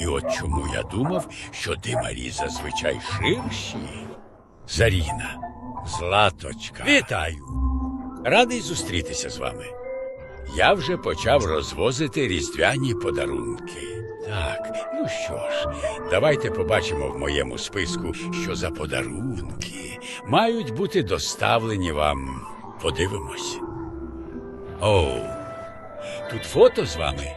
І от чому я думав, що димарі зазвичай ширші. Заріна, Златочка. Вітаю! Радий зустрітися з вами. Я вже почав розвозити різдвяні подарунки. Так, ну що ж, давайте побачимо в моєму списку, що за подарунки мають бути доставлені вам. Подивимось. О, тут фото з вами.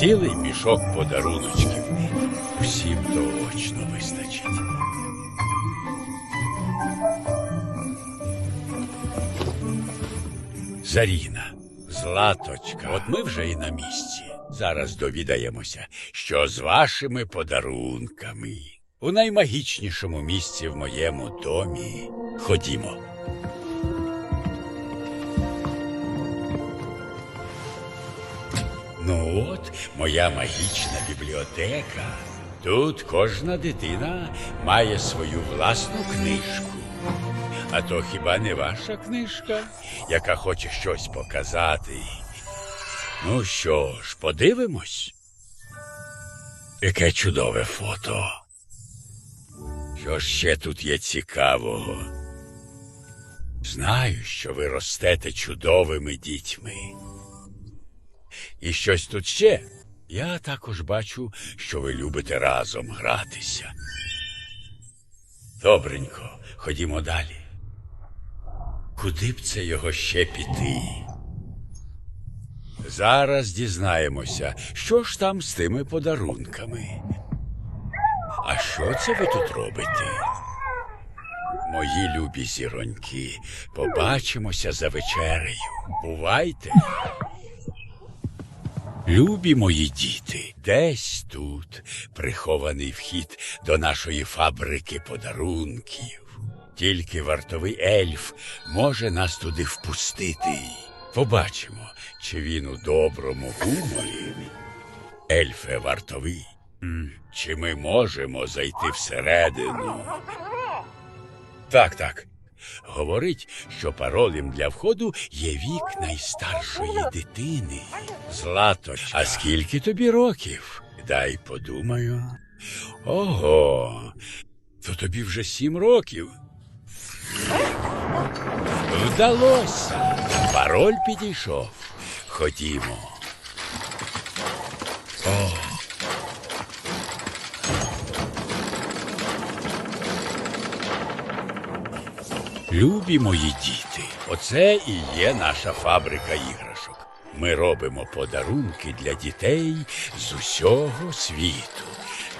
Цілий мішок подаруночків. Всім точно вистачить. Заріна, Златочка, от ми вже і на місці. Зараз довідаємося, що з вашими подарунками. У наймагічнішому місці в моєму домі. Ходімо. Ну от, моя магічна бібліотека. Тут кожна дитина має свою власну книжку. А то хіба не ваша книжка, яка хоче щось показати? Ну що ж, подивимось. Яке чудове фото. Що ще тут є цікавого? Знаю, що ви ростете чудовими дітьми. І щось тут ще. Я також бачу, що ви любите разом гратися. Добренько, ходімо далі. Куди б це його ще піти? Зараз дізнаємося, що ж там з тими подарунками. А що це ви тут робите? Мої любі зіроньки, побачимося за вечерею. Бувайте. Любі мої діти, десь тут прихований вхід до нашої фабрики подарунків. Тільки вартовий ельф може нас туди впустити. Побачимо, чи він у доброму гуморі. Ельфе вартовий. Чи ми можемо зайти всередину? Так, так. Говорить, що паролем для входу є вік найстаршої дитини. Златочка. А скільки тобі років? Дай подумаю. Ого, то тобі вже сім років. Вдалося. Пароль підійшов. Ходімо. О. Любі мої діти, оце і є наша фабрика іграшок. Ми робимо подарунки для дітей з усього світу.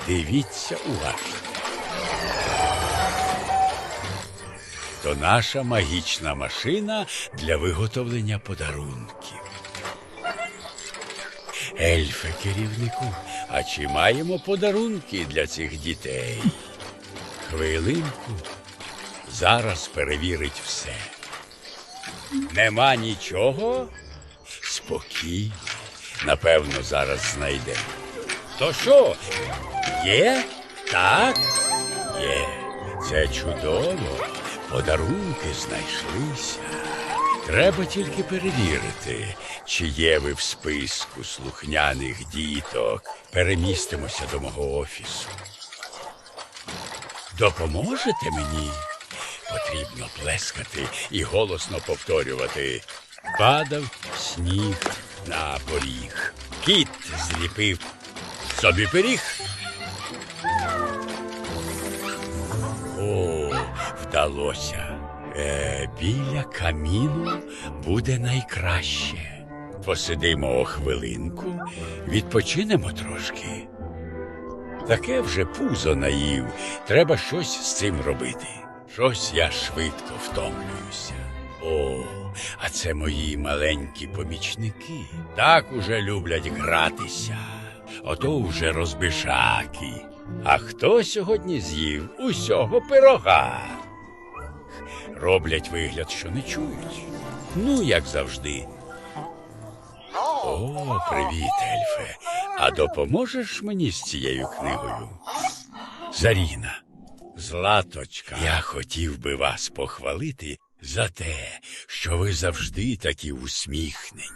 Дивіться уважно. То наша магічна машина для виготовлення подарунків. Ельфе, керівнику, а чи маємо подарунки для цих дітей? Хвилинку. Зараз перевірить все. Нема нічого? Спокійно. Напевно, зараз знайде. То що? Є? Так? Є. Це чудово. Подарунки знайшлися. Треба тільки перевірити, чи є ви в списку слухняних діток. Перемістимося до мого офісу. Допоможете мені? Потрібно плескати і голосно повторювати. Падав сніг на поріг. Кіт зліпив собі пиріг. О, вдалося. Е, біля каміну буде найкраще. Посидимо хвилинку, відпочинемо трошки. Таке вже пузо наїв. Треба щось з цим робити. Щось я швидко втомлююся. О, а це мої маленькі помічники. Так уже люблять гратися. Ото вже розбишаки. А хто сьогодні з'їв усього пирога? Роблять вигляд, що не чують. Ну, як завжди. О, привіт, Ельфе. А допоможеш мені з цією книгою? Заріна, Златочка, я хотів би вас похвалити за те, що ви завжди такі усміхнені.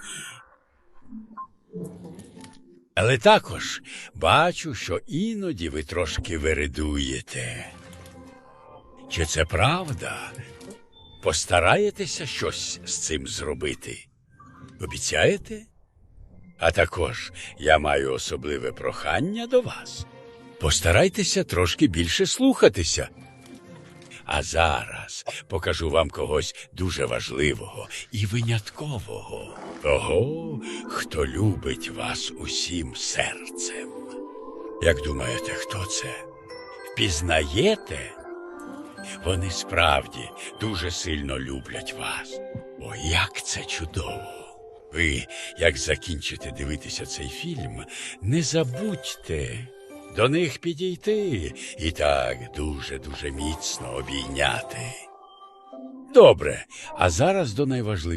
Але також бачу, що іноді ви трошки вередуєте. Чи це правда? Постараєтеся щось з цим зробити? Обіцяєте? А також я маю особливе прохання до вас. Постарайтеся трошки більше слухатися. А зараз покажу вам когось дуже важливого і виняткового. Того, хто любить вас усім серцем. Як думаєте, хто це? Впізнаєте? Вони справді дуже сильно люблять вас. О, як це чудово! Ви, як закінчите дивитися цей фільм, не забудьте до них підійти і так дуже-дуже міцно обійняти. Добре, а зараз до найважливішого.